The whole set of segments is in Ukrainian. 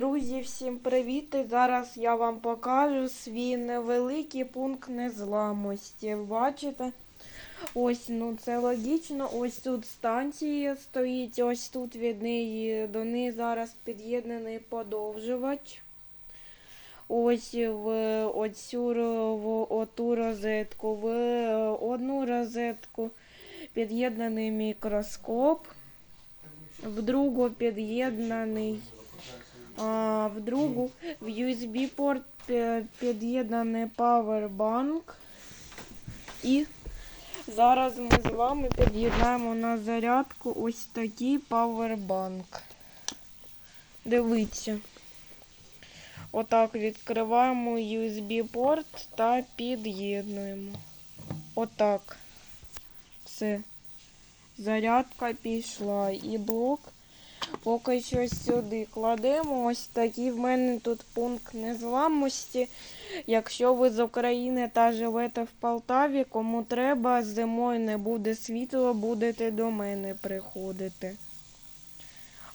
Друзі, всім привіт! І зараз я вам покажу свій невеликий пункт незламності. Бачите? Ось, ну це логічно. Ось тут станція стоїть, ось тут від неї до неї зараз під'єднаний подовжувач. Ось в оцю в оту розетку, в одну розетку під'єднаний мікроскоп, в другу під'єднаний. В другу в USB-порт під'єднаний Powerbank. І зараз ми з вами під'єднаємо на зарядку ось такий Powerbank. Дивіться. Отак відкриваємо USB-порт та під'єднуємо. Отак. Все. Зарядка пішла. І блок поки що сюди кладемо. Ось такий в мене тут пункт незламності. Якщо ви з України та живете в Полтаві, кому треба, зимою не буде світла, будете до мене приходити.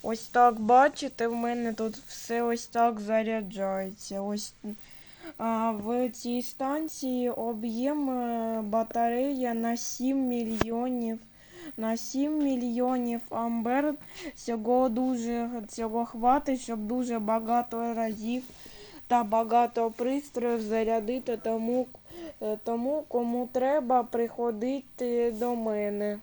Ось так бачите, в мене тут все ось так заряджається. Ось а, в цій станції об'єм е, батарея на 7 мільйонів. На 7 мільйонів амбер. цього дуже цього хватить, щоб дуже багато разів та багато пристроїв зарядити тому, е, тому кому треба приходити до мене.